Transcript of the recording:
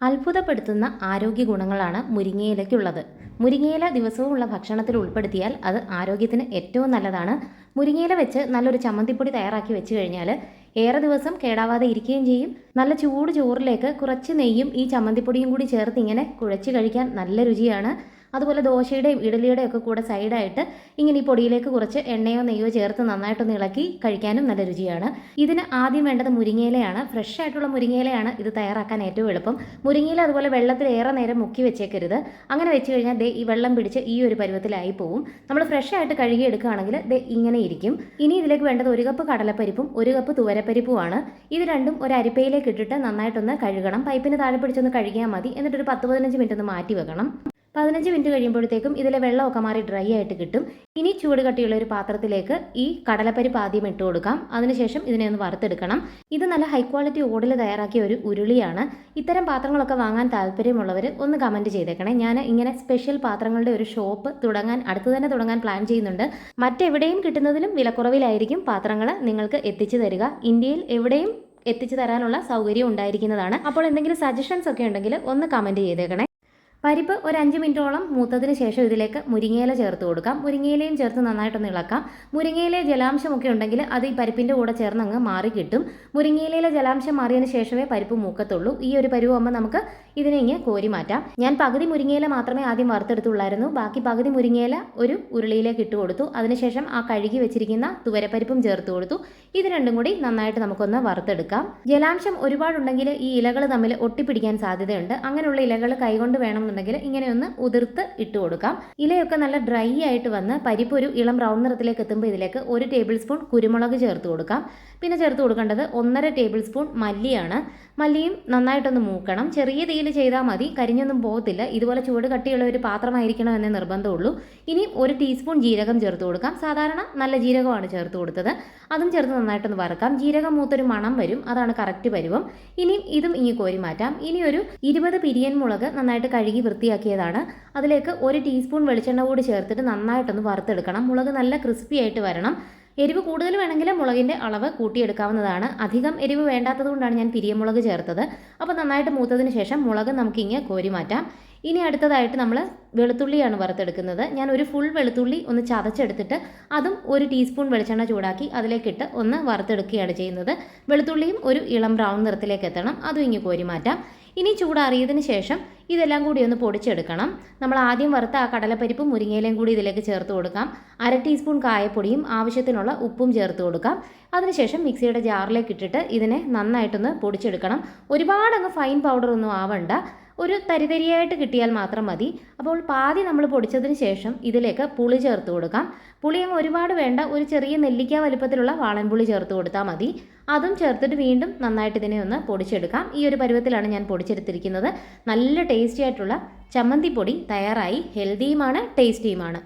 അത്ഭുതപ്പെടുത്തുന്ന ആരോഗ്യ ഗുണങ്ങളാണ് മുരിങ്ങയിലയ്ക്കുള്ളത്. മുരിങ്ങയില ദിവസവും ഉള്ള ഭക്ഷണത്തിൽ ഉൾപ്പെടുത്തിയാൽ അത് ആരോഗ്യത്തിന് ഏറ്റവും നല്ലതാണ്. മുരിങ്ങയില വെച്ച് നല്ലൊരു ചമ്മന്തിപ്പൊടി തയ്യാറാക്കി വെച്ച് കഴിഞ്ഞാൽ ഏറെ ദിവസം കേടാവാതെ ഇരിക്കുകയും ചെയ്യും. നല്ല ചൂട് ചോറിലേക്ക് കുറച്ച് നെയ്യും ഈ ചമ്മന്തിപ്പൊടിയും കൂടി ചേർത്ത് ഇങ്ങനെ കുഴച്ച് കഴിക്കാൻ നല്ല രുചിയാണ്. അതുപോലെ ദോശയുടെയും ഇഡലിയുടെയും ഒക്കെ കൂടെ സൈഡായിട്ട് ഇങ്ങനെ ഈ പൊടിയിലേക്ക് കുറച്ച് എണ്ണയോ നെയ്യോ ചേർത്ത് നന്നായിട്ടൊന്ന് ഇളക്കി കഴിക്കാനും നല്ല രുചിയാണ്. ഇതിന് ആദ്യം വേണ്ടത് മുരിങ്ങയിലയാണ്. ഫ്രഷ് ആയിട്ടുള്ള മുരിങ്ങയിലയാണ് ഇത് തയ്യാറാക്കാൻ ഏറ്റവും എളുപ്പം. മുരിങ്ങയില അതുപോലെ വെള്ളത്തിൽ ഏറെ നേരം മുക്കി വെച്ചേക്കരുത്. അങ്ങനെ വെച്ച് കഴിഞ്ഞാൽ ദേ ഈ വെള്ളം പിടിച്ച് ഈ ഒരു പരുവത്തിലായി പോവും. നമ്മൾ ഫ്രഷ് ആയിട്ട് കഴുകി എടുക്കുകയാണെങ്കിൽ ദേ ഇങ്ങനെ ഇരിക്കും. ഇനി ഇതിലേക്ക് വേണ്ടത് ഒരു കപ്പ് കടലപ്പരിപ്പും ഒരു കപ്പ് തുവരപ്പരിപ്പുമാണ്. ഇത് രണ്ടും ഒരു അരിപ്പയിലേക്ക് ഇട്ടിട്ട് നന്നായിട്ടൊന്ന് കഴുകണം. പൈപ്പിന് താഴെ പിടിച്ചൊന്ന് കഴുകിയാൽ മതി. എന്നിട്ടൊരു പത്ത് പതിനഞ്ച് മിനിറ്റ് ഒന്ന് മാറ്റി വെക്കണം. പതിനഞ്ച് മിനിറ്റ് കഴിയുമ്പോഴത്തേക്കും ഇതിലെ വെള്ളമൊക്കെ മാറി ഡ്രൈ ആയിട്ട് കിട്ടും. ഇനി ചൂട് കട്ടിയുള്ള ഒരു പാത്രത്തിലേക്ക് ഈ കടലപ്പരിപ്പ് ആദ്യം ഇട്ട് കൊടുക്കാം. അതിനുശേഷം ഇതിനെ ഒന്ന് വറുത്തെടുക്കണം. ഇത് നല്ല ഹൈ ക്വാളിറ്റി ഓടിൽ തയ്യാറാക്കിയ ഒരു ഉരുളിയാണ്. ഇത്തരം പാത്രങ്ങളൊക്കെ വാങ്ങാൻ താല്പര്യമുള്ളവർ ഒന്ന് കമന്റ് ചെയ്തേക്കണേ. ഞാൻ ഇങ്ങനെ സ്പെഷ്യൽ പാത്രങ്ങളുടെ ഒരു ഷോപ്പ് തുടങ്ങാൻ അടുത്ത് തന്നെ തുടങ്ങാൻ പ്ലാൻ ചെയ്യുന്നുണ്ട്. മറ്റെവിടെയും കിട്ടുന്നതിലും വിലക്കുറവിലായിരിക്കും പാത്രങ്ങൾ നിങ്ങൾക്ക് എത്തിച്ചു തരിക. ഇന്ത്യയിൽ എവിടെയും എത്തിച്ചു തരാനുള്ള സൗകര്യം ഉണ്ടായിരിക്കുന്നതാണ്. അപ്പോൾ എന്തെങ്കിലും സജഷൻസ് ഒക്കെ ഉണ്ടെങ്കിൽ ഒന്ന് കമന്റ് ചെയ്തേക്കണേ. പരിപ്പ് ഒരു അഞ്ച് മിനിറ്റോളം മൂത്തതിന് ശേഷം ഇതിലേക്ക് മുരിങ്ങയില ചേർത്ത് കൊടുക്കാം. മുരിങ്ങയിലയും ചേർത്ത് നന്നായിട്ടൊന്ന് ഇളക്കാം. മുരിങ്ങയിലെ ജലാംശമൊക്കെ ഉണ്ടെങ്കിൽ അത് ഈ പരിപ്പിന്റെ കൂടെ ചേർന്ന് അങ്ങ് മാറി കിട്ടും. മുരിങ്ങയിലയിലെ ജലാംശം മാറിയതിന് ശേഷമേ പരിപ്പ് മൂക്കത്തുള്ളൂ. ഈ ഒരു പരുവാകുമ്പോൾ നമുക്ക് ഇതിനെ ഇങ്ങനെ കോരി മാറ്റാം. ഞാൻ പകുതി മുരിങ്ങയില മാത്രമേ ആദ്യം വറുത്തെടുത്തുള്ളായിരുന്നു. ബാക്കി പകുതി മുരിങ്ങയില ഒരു ഉരുളിയിലേക്ക് ഇട്ട് കൊടുത്തു. അതിനുശേഷം ആ കഴുകി വെച്ചിരിക്കുന്ന തുവരപ്പരിപ്പും ചേർത്ത് കൊടുത്തു. ഇത് രണ്ടും കൂടി നന്നായിട്ട് നമുക്കൊന്ന് വറുത്തെടുക്കാം. ജലാംശം ഒരുപാടുണ്ടെങ്കിൽ ഈ ഇലകൾ തമ്മിൽ ഒട്ടിപ്പിടിക്കാൻ സാധ്യതയുണ്ട്. അങ്ങനെയുള്ള ഇലകൾ കൈകൊണ്ട് വേണമെന്നുണ്ടെങ്കിൽ ഇങ്ങനെ ഒന്ന് ഉതിർത്ത് ഇട്ട് കൊടുക്കാം. ഇലയൊക്കെ നല്ല ഡ്രൈ ആയിട്ട് വന്ന് പരിപ്പ് ഒരു ഇളം ബ്രൗൺ നിറത്തിലേക്ക് എത്തുമ്പോൾ ഇതിലേക്ക് ഒരു ടേബിൾ സ്പൂൺ കുരുമുളക് ചേർത്ത് കൊടുക്കാം. പിന്നെ ചേർത്ത് കൊടുക്കേണ്ടത് ഒന്നര ടേബിൾ സ്പൂൺ മല്ലിയാണ്. മല്ലിയും നന്നായിട്ടൊന്ന് മൂക്കണം. ചെറിയ തീയിൽ ചെയ്താൽ മതി. കരിഞ്ഞൊന്നും പോകത്തില്ല. ഇതുപോലെ ചൂട് കട്ടിയുള്ള ഒരു പാത്രമായിരിക്കണം എന്നേ നിർബന്ധമുള്ളൂ. ഇനി ഒരു ടീസ്പൂൺ ജീരകം ചേർത്ത് കൊടുക്കാം. സാധാരണ നല്ല ജീരകമാണ് ചേർത്ത് കൊടുത്തത്. അതും ചേർത്ത് നന്നായിട്ടൊന്ന് വറുക്കാം. ജീരകം മൂത്തൊരു മണം വരും. അതാണ് കറക്റ്റ് പരുവം. ഇനിയും ഇതും ഇനി കോരി മാറ്റാം. ഇനി ഒരു ഇരുപത് പിരിയൻ മുളക് നന്നായിട്ട് കഴുകി വൃത്തിയാക്കിയതാണ്. അതിലേക്ക് ഒരു ടീസ്പൂൺ വെളിച്ചെണ്ണ കൂടി ചേർത്തിട്ട് നന്നായിട്ടൊന്ന് വറുത്തെടുക്കണം. മുളക് നല്ല ക്രിസ്പി ആയിട്ട് വരണം. എരിവ് കൂടുതൽ വേണമെങ്കിൽ മുളകിന്റെ അളവ് കൂട്ടിയെടുക്കാവുന്നതാണ്. അധികം എരിവ് വേണ്ടാത്തത് കൊണ്ടാണ് ഞാൻ പിരിയമുളക് ചേർത്തത്. അപ്പോൾ നന്നായിട്ട് മൂത്തതിന് ശേഷം മുളക് നമുക്കിങ്ങനെ കോരി മാറ്റാം. ഇനി അടുത്തതായിട്ട് നമ്മൾ വെളുത്തുള്ളിയാണ് വറുത്തെടുക്കുന്നത്. ഞാൻ ഒരു ഫുൾ വെളുത്തുള്ളി ഒന്ന് ചതച്ചെടുത്തിട്ട് അതും ഒരു ടീസ്പൂൺ വെളിച്ചെണ്ണ ചൂടാക്കി അതിലേക്കിട്ട് ഒന്ന് വറുത്തെടുക്കുകയാണ് ചെയ്യുന്നത്. വെളുത്തുള്ളിയും ഒരു ഇളം ബ്രൗൺ നിറത്തിലേക്ക് എത്തണം. അതും ഇങ്ങ് കോരി മാറ്റാം. ഇനി ചൂടാറിയതിന് ശേഷം ഇതെല്ലാം കൂടി ഒന്ന് പൊടിച്ചെടുക്കണം. നമ്മൾ ആദ്യം വറുത്ത ആ കടലപ്പരിപ്പും മുരിങ്ങയിലയും കൂടി ഇതിലേക്ക് ചേർത്ത് കൊടുക്കാം. അര ടീസ്പൂൺ കായപ്പൊടിയും ആവശ്യത്തിനുള്ള ഉപ്പും ചേർത്ത് കൊടുക്കാം. അതിനുശേഷം മിക്സിയുടെ ജാറിലേക്ക് ഇട്ടിട്ട് ഇതിനെ നന്നായിട്ടൊന്ന് പൊടിച്ചെടുക്കണം. ഒരുപാടങ്ങ് ഫൈൻ പൗഡർ ഒന്നും ആവണ്ട. ഒരു തരിതരിയായിട്ട് കിട്ടിയാൽ മാത്രം മതി. അപ്പോൾ പാതി നമ്മൾ പൊടിച്ചതിന് ശേഷം ഇതിലേക്ക് പുളി ചേർത്ത് കൊടുക്കാം. പുളി അങ്ങ് ഒരുപാട് വേണ്ട ഒരു ചെറിയ നെല്ലിക്ക വലുപ്പത്തിലുള്ള വാളൻപുളി ചേർത്ത് കൊടുത്താൽ മതി. അതും ചേർത്തിട്ട് വീണ്ടും നന്നായിട്ട് ഇതിനെ ഒന്ന് പൊടിച്ചെടുക്കാം. ഈ ഒരു പരുവത്തിലാണ് ഞാൻ പൊടിച്ചെടുത്തിരിക്കുന്നത്. നല്ല ടേസ്റ്റി ആയിട്ടുള്ള ചമ്മന്തിപ്പൊടി തയ്യാറായി. ഹെൽത്തിയുമാണ് ടേസ്റ്റിയുമാണ്.